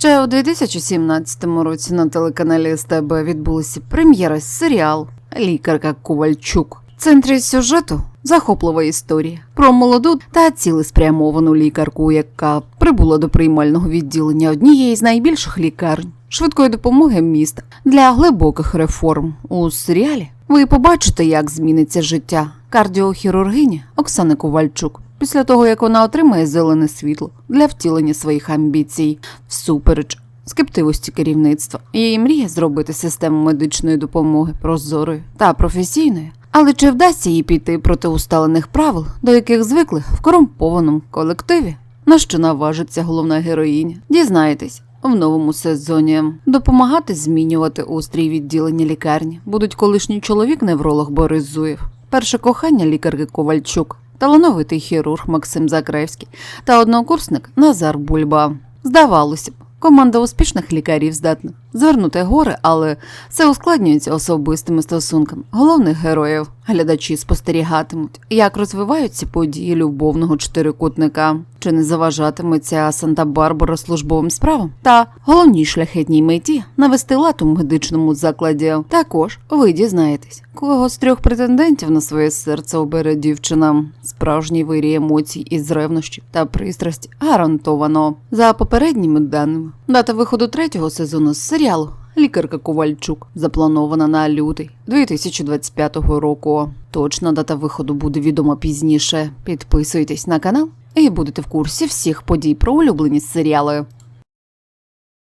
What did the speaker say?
Ще у 2017 році на телеканалі СТБ відбулася прем'єра серіал Лікарка Ковальчук. В центрі сюжету захоплива історія про молоду та цілеспрямовану лікарку, яка прибула до приймального відділення однієї з найбільших лікарень швидкої допомоги міста для глибоких реформ. У серіалі ви побачите, як зміниться життя кардіохірургині Оксани Ковальчук після того, як вона отримає зелене світло для втілення своїх амбіцій всупереч скептивості керівництва. Її мрія зробити систему медичної допомоги прозорою та професійною. Але чи вдасться їй піти проти усталених правил, до яких звикли в корумпованому колективі? На що наважиться головна героїня? Дізнаєтесь в новому сезоні. Допомагати змінювати устрій відділення лікарні будуть колишній чоловік невролог Борис Зуєв, перше кохання лікарки Ковальчук, талановитий хірург Максим Закревський та однокурсник Назар Бульба. Здавалося б, команда успішних лікарів здатна звернути гори, але все ускладнюється особистими стосунками головних героїв. Глядачі спостерігатимуть, як розвиваються події любовного чотирикутника, чи не заважатиметься Санта-Барбара службовим справам, та головній шляхетній меті навести лад у медичному закладі. Також ви дізнаєтесь, кого з трьох претендентів на своє серце обере дівчина. Справжній вирій емоцій із ревнощів та пристрасті гарантовано. За попередніми даними, дата виходу третього сезону з серіалу Лікарка Ковальчук запланована на лютий 2025 року. Точна дата виходу буде відома пізніше. Підписуйтесь на канал і будете в курсі всіх подій про улюблені серіали.